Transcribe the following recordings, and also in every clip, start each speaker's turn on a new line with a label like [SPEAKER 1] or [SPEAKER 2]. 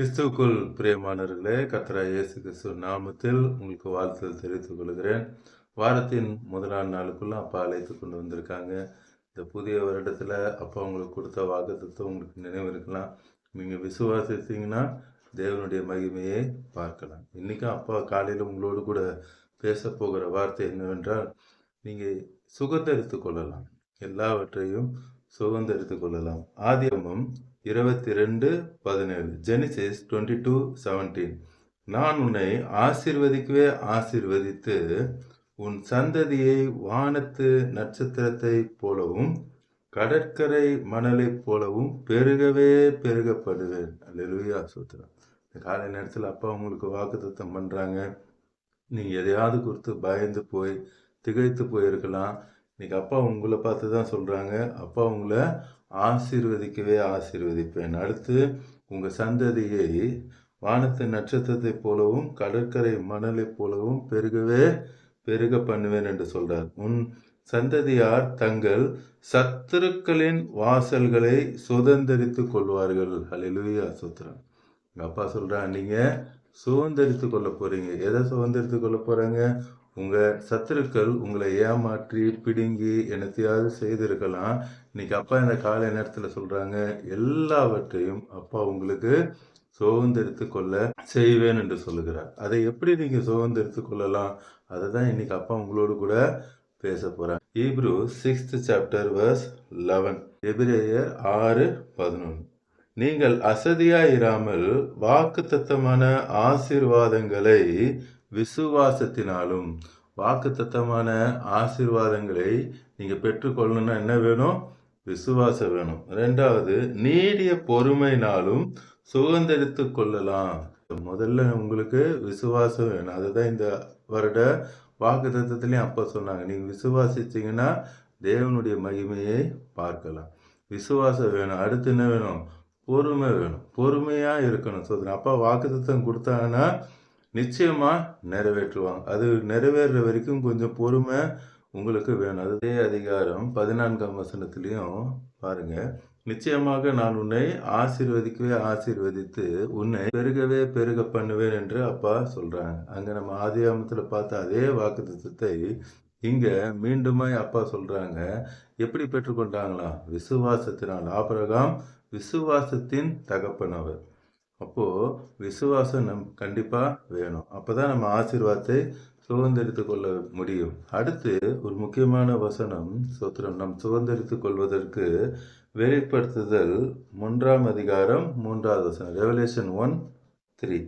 [SPEAKER 1] கிறிஸ்துவுக்குள் பிரியமானவர்களே கத்தரா இயேசு கிறிஸ்துவ நாமத்தில் உங்களுக்கு வாழ்த்துதல் தெரிவித்துக் கொள்கிறேன். வாரத்தின் முதலாம் நாளுக்குள்ளே அப்பா அழைத்து கொண்டு வந்திருக்காங்க. இந்த புதிய வருடத்தில் அப்பா உங்களுக்கு கொடுத்த வாக்குத்தத்தை உங்களுக்கு நினைவு இருக்கலாம். நீங்கள் விசுவாசித்தீங்கன்னா தேவனுடைய மகிமையை பார்க்கலாம். இன்றைக்கும் அப்பா காலையில் உங்களோடு கூட பேச போகிற வார்த்தை என்னவென்றால் நீங்கள் சுகந்தரித்து கொள்ளலாம். எல்லாவற்றையும் சுகந்தரித்து கொள்ளலாம். ஆதியமும் இருபத்தி ரெண்டு பதினேழு. Genesis twenty two seventeen. நான் உன்னை ஆசிர்வதிக்கவே ஆசிர்வதித்து உன் சந்ததியை வானத்து நட்சத்திரத்தைப் போலவும் கடற்கரை மணலைப் போலவும் பெருகவே பெருகப்படுவேன். அல்லா சூத்திரம். இந்த காலை நேரத்தில் அப்பா உங்களுக்கு வாக்குத்தத்தம் பண்ணுறாங்க நீங்கள் எதையாவது கொடுத்து பயந்து போய் திகைத்து போயிருக்கலாம். இன்னைக்கு அப்பா உங்களை பார்த்து தான் சொல்கிறாங்க அப்பா உங்களை ஆசீர்வதிக்கவே ஆசீர்வதிப்பேன். அடுத்து உங்கள் சந்ததியை வானத்து நட்சத்திரத்தைப் போலவும் கடற்கரை மணலைப் போலவும் பெருகவே பெருக பண்ணுவேன் என்று சொல்கிறார் உன் சந்ததியார் தங்கள் சத்துருக்களின் வாசல்களை சுதந்திரித்து கொள்வார்கள். ஹalleluya சுத்திரம். எங்கள் அப்பா சொல்கிறான் நீங்கள் சுதந்திரித்து கொள்ள போகிறீங்க எதை சுதந்திரித்து கொள்ள போகிறாங்க உங்கள் சத்துருக்கள் உங்களை ஏமாற்றி பிடுங்கி என்னத்தையாவது செய்திருக்கலாம். இன்னைக்கு அப்பா இந்த காலை நேரத்தில் சொல்கிறாங்க எல்லாவற்றையும் அப்பா உங்களுக்கு சுதந்திரித்து கொள்ள செய்வேன் என்று சொல்லுகிறார். அதை எப்படி நீங்கள் சுதந்திரித்து கொள்ளலாம்? அதை தான் இன்னைக்கு அப்பா உங்களோடு கூட பேச போகிறார் Hebrew sixth chapter verse eleven எபிரேயர் ஆறு பதினொன்று நீங்கள் அசதியாயிராமல் வாக்குத்தத்தமான ஆசீர்வாதங்களை விசுவாசத்தினாலும் வாக்குத்தத்தமான ஆசீர்வாதங்களை நீங்கள் பெற்றுக்கொள்ளணும்னா என்ன வேணும்? விசுவாசம் வேணும். ரெண்டாவது நீடிய பொறுமைனாலும் சுதந்திரித்து கொள்ளலாம். முதல்ல உங்களுக்கு விசுவாசம் வேணும். அதுதான் இந்த வருட வாக்கு அப்போ சொன்னாங்க. நீங்கள் விசுவாசிச்சிங்கன்னா தேவனுடைய மகிமையை பார்க்கலாம். விசுவாசம் வேணும். அடுத்து என்ன வேணும்? பொறுமை வேணும். பொறுமையாக இருக்கணும். சோதனை அப்பா வாக்குத்தத்தம் கொடுத்தாங்கன்னா நிச்சயமாக நிறைவேற்றுவாங்க. அது நிறைவேறுற வரைக்கும் கொஞ்சம் பொறுமை உங்களுக்கு வேணும். அதே அதிகாரம் பதினான்காம் வசனத்துலேயும் பாருங்க. நிச்சயமாக நான் உன்னை ஆசீர்வதிக்கவே ஆசீர்வதித்து உன்னை பெருகவே பெருக பண்ணுவேன் என்று அப்பா சொல்கிறாங்க அங்கே நம்ம ஆதியாமத்தில் பார்த்த அதே வாக்குத்தத்தை இங்கே மீண்டுமாய் அப்பா சொல்கிறாங்க எப்படி பெற்றுக்கொண்டாங்களாம்? விசுவாசத்தினால். ஆபரகாம் விசுவாசத்தின் தகப்பனவர். அப்போது விசுவாசம் நம் கண்டிப்பாக வேணும். அப்போ தான் நம்ம ஆசீர்வாதத்தை சுதந்திரித்து கொள்ள முடியும். அடுத்து ஒரு முக்கியமான வசனம் சோத்திரம். நம் சுதந்திரித்து கொள்வதற்கு வெளிப்படுத்துதல் மூன்றாம் அதிகாரம் மூன்றாவது வசனம். ரெவலேஷன் ஒன் த்ரீ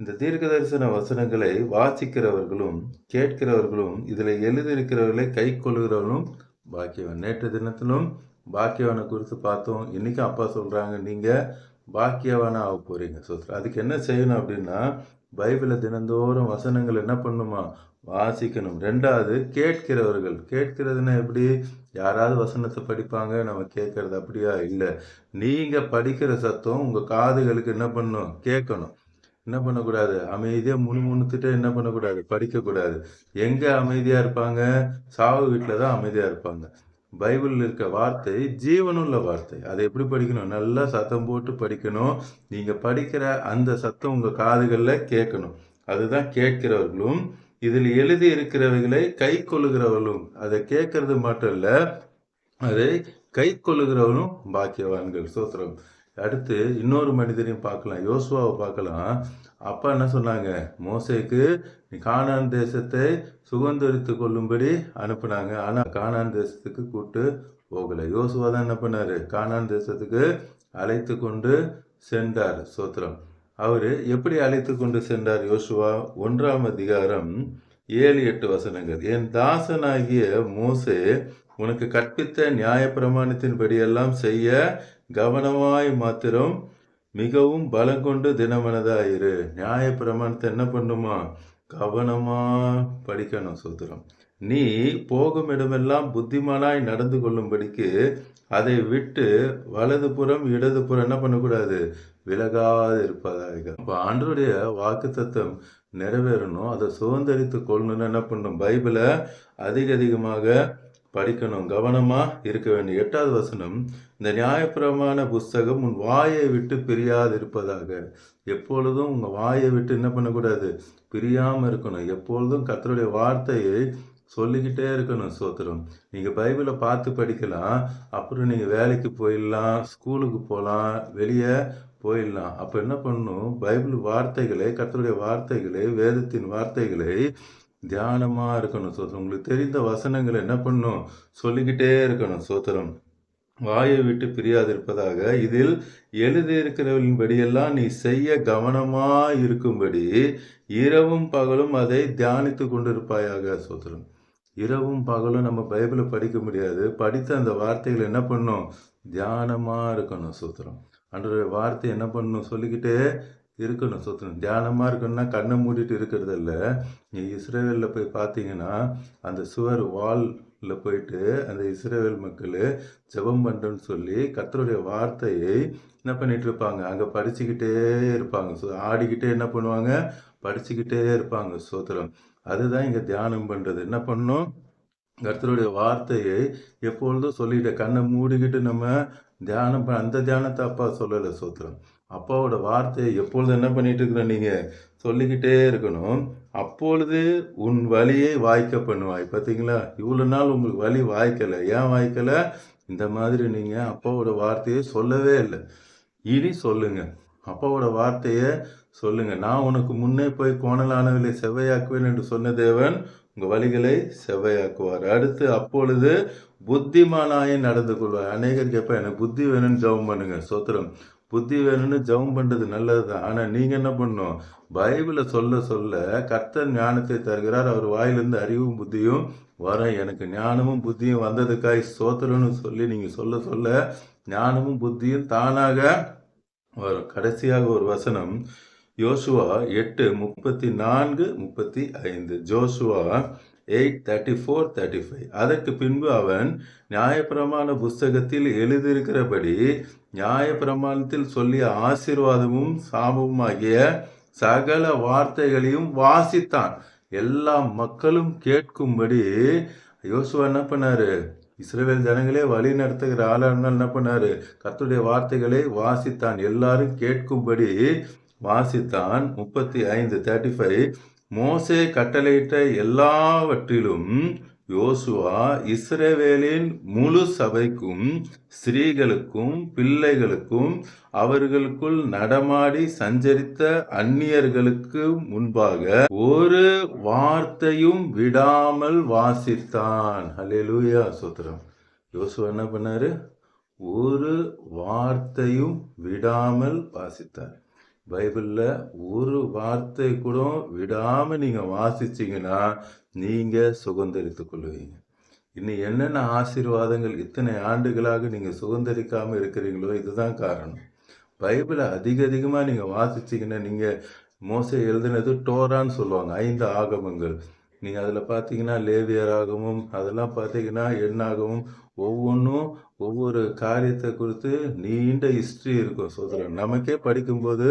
[SPEAKER 1] இந்த தீர்க்க தரிசன வசனங்களை வாசிக்கிறவர்களும் கேட்கிறவர்களும் இதில் எழுதியிருக்கிறவர்களை கை கொள்கிறவர்களும் பாக்கியவன். நேற்று தினத்திலும் பாக்கியவனை குறித்து பார்த்தோம். இன்றைக்கும் அப்பா சொல்கிறாங்க நீங்கள் பாக்கியவானா ஆக போகிறீங்க சோத்திரம் அதுக்கு என்ன செய்யணும் அப்படின்னா பைபிளை தினந்தோறும் வசனங்கள் என்ன பண்ணுமா? வாசிக்கணும். ரெண்டாவது கேட்கிறவர்கள். கேட்கிறதுனா எப்படி? யாராவது வசனத்தை படிப்பாங்க நம்ம கேட்கறது அப்படியா? இல்லை. நீங்கள் படிக்கிற சத்தம் உங்கள் காதுகளுக்கு என்ன பண்ணும்? கேட்கணும். என்ன பண்ணக்கூடாது? அமைதியாக முணுமுணுத்துட்டு என்ன பண்ணக்கூடாது? படிக்கக்கூடாது. எங்கே அமைதியாக இருப்பாங்க? சாவு வீட்டில் தான் அமைதியாக இருப்பாங்க. பைபிளில் இருக்க வார்த்தை ஜீவனுள்ள வார்த்தை. அதை எப்படி படிக்கணும்? நல்லா சத்தம் போட்டு படிக்கணும். நீங்கள் படிக்கிற அந்த சத்தம் உங்கள் காதுகளில் கேட்கணும். அதுதான் கேட்கிறவர்களும் இதில் எழுதி இருக்கிறவைகளை கை கொள்ளுகிறவர்களும். அதை கேட்கறது மட்டும் இல்லை அதை கை கொள்ளுகிறவனும் பாக்கியவான்கள். சோத்திரம். அடுத்து இன்னொரு மனிதரையும் பார்க்கலாம் யோசுவாவை பார்க்கலாம். அப்பா என்ன சொன்னாங்க? மோசைக்கு காணான் கானான் தேசத்தை சுகந்தரித்து கொள்ளும்படி அனுப்புனாங்க. ஆனால் கானான் தேசத்துக்கு கூட்டு போகலை. யோசுவா தான் என்ன பண்ணார்? கானான் தேசத்துக்கு அழைத்து கொண்டு சென்றார் சோத்திரம். அவர் எப்படி அழைத்து கொண்டு சென்றார் யோசுவா? ஒன்றாம் அதிகாரம் ஏழு எட்டு வசனங்கள். என் தாசனாகிய மோசே உனக்கு கற்பித்த நியாய பிரமாணத்தின் படியெல்லாம் செய்ய கவனமாய் மாத்திரம் மிகவும் பலம் கொண்டு தினமனதாயிரு. நியாயப்பிரமாணத்தை என்ன பண்ணுமா? கவனமா படிக்கணும் சூத்திரம் நீ போகும் இடமெல்லாம் புத்திமானாய் நடந்து கொள்ளும்படிக்கு அதை விட்டு வலது புறம் இடதுபுறம் என்ன பண்ணக்கூடாது? விலகாது இருப்பதாக இப்போ ஆண்டருடைய வாக்கு தத்துவம் நிறைவேறணும். அதை சுதந்திரித்து கொள்ளணும்னு என்ன பண்ணணும் பைபிளை அதிக அதிகமாக படிக்கணும் கவனமா இருக்க வேண்டும் எட்டாவது வசனம் இந்த நியாயப்பிரமான புஸ்தகம் உன் வாயை விட்டு பிரியாது இருப்பதாக எப்பொழுதும் உங்க வாயை விட்டு என்ன பண்ணக்கூடாது? பிரியாம இருக்கணும். எப்பொழுதும் கத்தருடைய வார்த்தையை சொல்லிக்கிட்டே இருக்கணும் சோத்திரம் நீங்கள் பைபிளை பார்த்து படிக்கலாம் அப்புறம் நீங்கள் வேலைக்கு போயிடலாம் ஸ்கூலுக்கு போகலாம் வெளியே போயிடலாம். அப்போ என்ன பண்ணணும் பைபிள் வார்த்தைகளை கத்தருடைய வார்த்தைகளை வேதத்தின் வார்த்தைகளை தியானமாக இருக்கணும் சோத்திரம் உங்களுக்கு தெரிந்த வசனங்களை என்ன பண்ணும்? சொல்லிக்கிட்டே இருக்கணும் சோத்திரம் வாயை விட்டு பிரியாதிருப்பதாக இதில் எழுதியிருக்கிறவர்களின்படியெல்லாம் நீ செய்ய கவனமாக இருக்கும்படி இரவும் பகலும் அதை தியானித்து கொண்டிருப்பாயாக சோத்திரம் இரவும் பகலும் நம்ம பைபிளை படிக்க முடியாது. படித்த அந்த வார்த்தைகளை என்ன பண்ணும்? தியானமாக இருக்கணும் சூத்திரம் அன்றைய வார்த்தை என்ன பண்ணணும் சொல்லிக்கிட்டே இருக்கணும் சுத்தணும் தியானமாக இருக்கணும்னா கண்ணை மூடிட்டு இருக்கிறது இல்லை. நீ இஸ்ரேவேலில் போய் பார்த்தீங்கன்னா அந்த சுவர் வாலில் போயிட்டு அந்த இஸ்ரேவேல் மக்கள் ஜெபம் பண்ணுறேன்னு சொல்லி கத்தருடைய வார்த்தையை என்ன பண்ணிட்டு இருப்பாங்க? அங்கே படிச்சுக்கிட்டே இருப்பாங்க. ஸோ ஆடிக்கிட்டே என்ன பண்ணுவாங்க? படிச்சுக்கிட்டே இருப்பாங்க சோத்திரம். அதுதான் இங்கே தியானம் பண்ணுறது என்ன பண்ணணும் கர்த்தருடைய வார்த்தையை எப்பொழுதும் சொல்லிட்டு கண்ணை மூடிக்கிட்டு நம்ம தியானம் அந்த தியானத்தை அப்பா சொல்லலை சோத்திரம். அப்பாவோட வார்த்தையை எப்பொழுது என்ன பண்ணிட்டு இருக்கிற நீங்க? சொல்லிக்கிட்டே இருக்கணும். அப்பொழுது உன் வழியை வாய்க்க பண்ணுவாய். பார்த்தீங்களா இவ்வளோ நாள் உங்களுக்கு வழி வாய்க்கலை. ஏன் வாய்க்கல? இந்த மாதிரி நீங்க அப்பாவோட வார்த்தையை சொல்லவே இல்லை. இனி சொல்லுங்க. அப்பாவோட வார்த்தையை சொல்லுங்க. நான் உனக்கு முன்னே போய் கோணலானவர்களை செவ்வையாக்குவேன் என்று சொன்ன தேவன் உங்கள் வழிகளை செவ்வையாக்குவார். அடுத்து அப்பொழுது புத்திமானாயே நடந்து கொள்வார். அநேகர் கேட்ப எனக்கு புத்தி வேணும்னு ஜெபம் பண்ணுங்க. சோத்திரம். புத்தி வேணும்னு ஜெபம் பண்ணுறது நல்லது தான் ஆனால் நீங்கள் என்ன பண்ணணும் பைபிளை சொல்ல சொல்ல கர்த்தர் ஞானத்தை தருகிறார். அவர் வாயிலிருந்து அறிவும் புத்தியும் வரும். எனக்கு ஞானமும் புத்தியும் வந்ததுக்காய் சோத்திரம்னு சொல்லி நீங்கள் சொல்ல சொல்ல ஞானமும் புத்தியும் தானாக வரும். கடைசியாக ஒரு வசனம். யோசுவா எட்டு முப்பத்தி நான்கு முப்பத்தி ஐந்து. Joshua eight thirty four thirty five. அதற்கு பின்பு அவன் நியாயப்பிரமாண புஸ்தகத்தில் எழுதியிருக்கிறபடி நியாயப்பிரமாணத்தில் சொல்லிய ஆசீர்வாதமும் சாபமும் ஆகிய சகல வார்த்தைகளையும் வாசித்தான். எல்லா மக்களும் கேட்கும்படி யோசுவா என்ன பண்ணாரு? இஸ்ரேல் ஜனங்களே வழி நடத்துகிற ஆளாக இருந்தால் என்ன பண்ணாரு? கத்துடைய வார்த்தைகளை வாசித்தான். எல்லாரும் கேட்கும்படி வாசித்தான். முப்பத்தி ஐந்து தேர்ட்டி ஃபைவ். மோசே கட்டளையிட்ட எல்லாவற்றிலும் யோசுவா இஸ்ரவேலின் முழு சபைக்கும் ஸ்திரீகளுக்கும் பிள்ளைகளுக்கும் அவர்களுக்குள் நடமாடி சஞ்சரித்த அந்நியர்களுக்கு முன்பாக ஒரு வார்த்தையும் விடாமல் வாசித்தான். ஹalleluya சோத்திரம். யோசுவா என்ன பண்ணாரு? ஒரு வார்த்தையும் விடாமல் வாசித்தார். பைபிளில் ஒரு வார்த்தை கூட விடாமல் நீங்கள் வாசிச்சிங்கன்னா நீங்கள் சுதந்திரித்து கொள்வீங்க. இன்னும் என்னென்ன ஆசீர்வாதங்கள் இத்தனை ஆண்டுகளாக நீங்கள் சுதந்திரிக்காமல் இருக்கிறீங்களோ இதுதான் காரணம். பைபிளை அதிக அதிகமாக நீங்கள் வாசிச்சீங்கன்னா நீங்கள் மோசை எழுதினது டோரான்னு சொல்லுவாங்க ஐந்து ஆகமங்கள். நீங்கள் அதில் பார்த்தீங்கன்னா லேவியர் ஆகமும் அதெல்லாம் பார்த்தீங்கன்னா எண்ணாகவும் ஒவ்வொன்றும் ஒவ்வொரு காரியத்தை குறித்து நீண்ட ஹிஸ்ட்ரி இருக்கும் சோதரன் நமக்கே படிக்கும்போது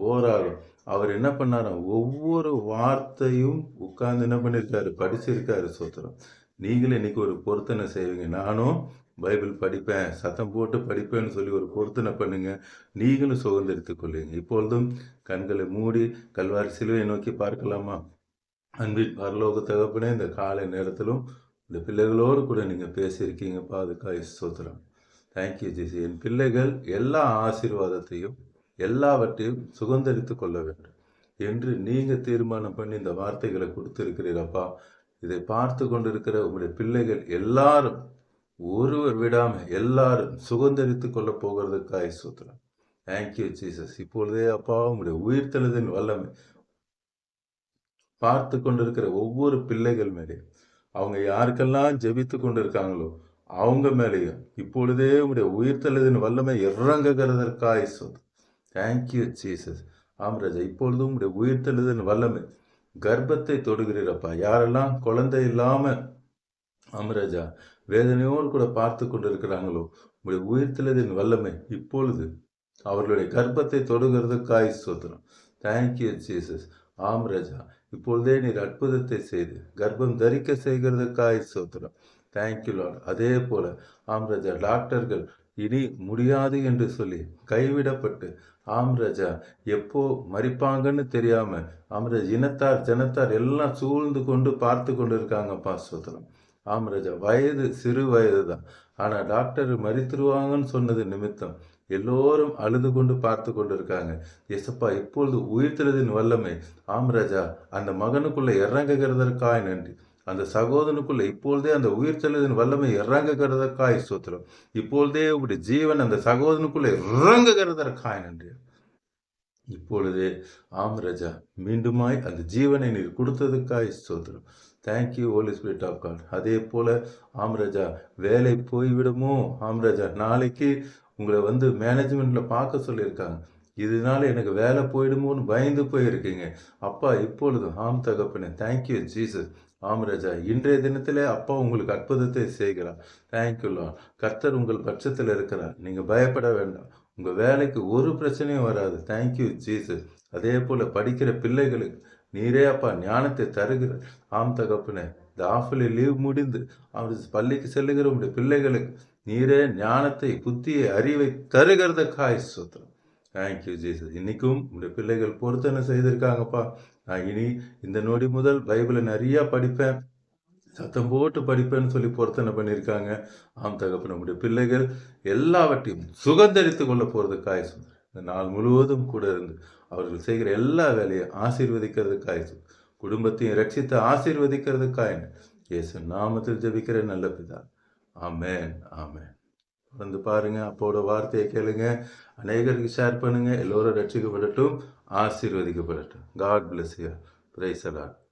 [SPEAKER 1] போர் ஆகும். அவர் என்ன பண்ணாராம் ஒவ்வொரு வார்த்தையும் உட்கார்ந்து என்ன பண்ணியிருக்காரு படிச்சிருக்காரு சோத்திரம் நீங்களும் இன்னைக்கு ஒரு பொருத்தனை செய்வீங்க. நானும் பைபிள் படிப்பேன் சத்தம் போட்டு படிப்பேன்னு சொல்லி ஒரு பொருத்தனை பண்ணுங்க. நீங்களும் சுதந்திரித்துக் கொள்ளுங்க. இப்பொழுதும் கண்களை மூடி கல்வாரி சிலுவை நோக்கி பார்க்கலாமா? அன்பின் பரலோக தகப்பனே இந்த காலை நேரத்திலும் இந்த பிள்ளைகளோடு கூட நீங்கள் பேசியிருக்கீங்கப்பா. அதுக்காக ஸ்தோத்திரம். தேங்க்யூ ஜிசி என் பிள்ளைகள் எல்லா ஆசீர்வாதத்தையும் எல்லாவற்றையும் சுதந்திரித்து கொள்ள வேண்டும். என்று நீங்கள் தீர்மானம் பண்ணி இந்த வார்த்தைகளை கொடுத்துருக்கிறீரப்பா. இதை பார்த்து கொண்டிருக்கிற உங்களுடைய பிள்ளைகள் எல்லாரும் ஒருவர் விடாமல் எல்லாரும் சுதந்திரித்து கொள்ள போகிறதுக்காக ஸ்தோத்திரம். தேங்க்யூ ஜீசஸ் இப்பொழுதே அப்பா உங்களுடைய உயிர்த்தெழுதின் வல்லமை பார்த்து கொண்டிருக்கிற ஒவ்வொரு பிள்ளைகள் மேலேயும் அவங்க யாருக்கெல்லாம் ஜெபித்து கொண்டிருக்காங்களோ அவங்க மேலேயும். இப்பொழுதே உடைய உயிர்த்தெழுதின் வல்லமை இறங்குகிறதற்காய் சொல். தேங்க்யூ ஜீசஸ் ஆம் ராஜா இப்பொழுதும் உங்களுடைய உயிர்த்தெழுதின் வல்லமை கர்ப்பத்தை தொடுகிறீரப்பா யாரெல்லாம் குழந்தை இல்லாமல் ஆமராஜா வேதனையோடு கூட பார்த்து கொண்டிருக்கிறாங்களோ உங்களுடைய உயிர்த்தெழுதின் வல்லமை இப்பொழுது அவர்களுடைய கர்ப்பத்தை தொடுகிறதுக்காய் சோத்திரம் தேங்க்யூ ஜீசஸ் ஆம் ராஜா இப்பொழுதே நீர் அற்புதத்தை செய்து கர்ப்பம் தரிக்க செய்கிறதுக்காய் சோத்திரம். தேங்க்யூ லார்ட் அதே போல ஆம் ராஜா டாக்டர்கள் இனி முடியாது என்று சொல்லி கைவிடப்பட்டு ஆம் ராஜா எப்போ மறிப்பாங்கன்னு தெரியாம ஆம் இனத்தார் ஜனத்தார் எல்லாம் சூழ்ந்து கொண்டு பார்த்து கொண்டு இருக்காங்கப்பா சோத்திரம். ஆம் ராஜா வயது சிறு வயது தான் ஆனால் டாக்டர் மறித்துருவாங்கன்னு சொன்னது நிமித்தம். எல்லோரும் அழுது கொண்டு பார்த்து கொண்டு இருக்காங்க எசப்பா இப்பொழுது உயிர்த்தெழுதின் வல்லமை. ஆம் ராஜா அந்த மகனுக்குள்ள இறங்குகிறதற்காய் நன்றி. அந்த சகோதரனுக்குள்ள இப்பொழுதே அந்த உயிர்த்தெழுதின் வல்லமை இறங்குகிறதற்காய் சூத்திரம். இப்பொழுதே உங்களுடைய ஜீவன் அந்த சகோதரனுக்குள்ள இறங்குகிறதற்காய் நன்றி. இப்பொழுதே ஆம் ராஜா மீண்டுமாய் அந்த ஜீவனை நீர் கொடுத்ததுக்காய் சோத்திரம். Thank you holy spirit of God அதே போல் ஆம்ராஜா வேலை போய்விடுமோ? ஆம்ராஜா நாளைக்கு உங்களை வந்து மேனேஜ்மெண்ட்டில் பார்க்க சொல்லியிருக்காங்க. இதனால எனக்கு வேலை போயிடுமோன்னு பயந்து போயிருக்கீங்க. அப்பா இப்பொழுதும் ஆம் தகப்பனே தேங்க்யூ ஜீசஸ் ஆம் ராஜா இன்றைய தினத்திலே அப்பா உங்களுக்கு அற்புதத்தை செய்கிறார். தேங்க்யூலா கர்த்தர் உங்கள் பட்சத்தில் இருக்கிறார். நீங்கள் பயப்பட வேண்டாம். உங்கள் வேலைக்கு ஒரு பிரச்சனையும் வராது. தேங்க்யூ ஜீசஸ் அதே போல் படிக்கிற பிள்ளைகளுக்கு நீரே அப்பா ஞானத்தை தருகிற. ஆம் தகப்பனே இந்த ஆஃபில் லீவ் முடிந்து அவர் பள்ளிக்கு செல்லுகிற உங்களுடைய பிள்ளைகளுக்கு நீரே ஞானத்தை புத்தியை அறிவை தருகிறத காய் சுத்திரம் தேங்க்யூ ஜீசஸ் இன்னைக்கும் உங்களுடைய பிள்ளைகள் பொருத்தனை செய்திருக்காங்கப்பா. நான் இனி இந்த நொடி முதல் பைபிளை நிறையா படிப்பேன். சத்தம் போட்டு படிப்பேன்னு சொல்லி பொருத்தனை பண்ணியிருக்காங்க. ஆம் தகப்பு நம்முடைய பிள்ளைகள் எல்லாவற்றையும் சுகந்தரித்து கொள்ள போகிறது காய் சுந்தர் இந்த நாள் முழுவதும் கூட இருந்து அவர்கள் செய்கிற எல்லா வேலையும் ஆசீர்வதிக்கிறதுக்காய் குடும்பத்தையும் ரட்சித்து ஆசீர்வதிக்கிறதுக்காய் இயேசு நாமத்தில் ஜபிக்கிற நல்ல பிதா. ஆமேன் ஆமேன். வந்து பாருங்க அப்போட வார்த்தையை கேளுங்க. அநேகருக்கு ஷேர் பண்ணுங்க. எல்லோரும் ரட்சிக்கப்படட்டும் ஆசீர்வதிக்கப்படட்டும். God bless you praise allot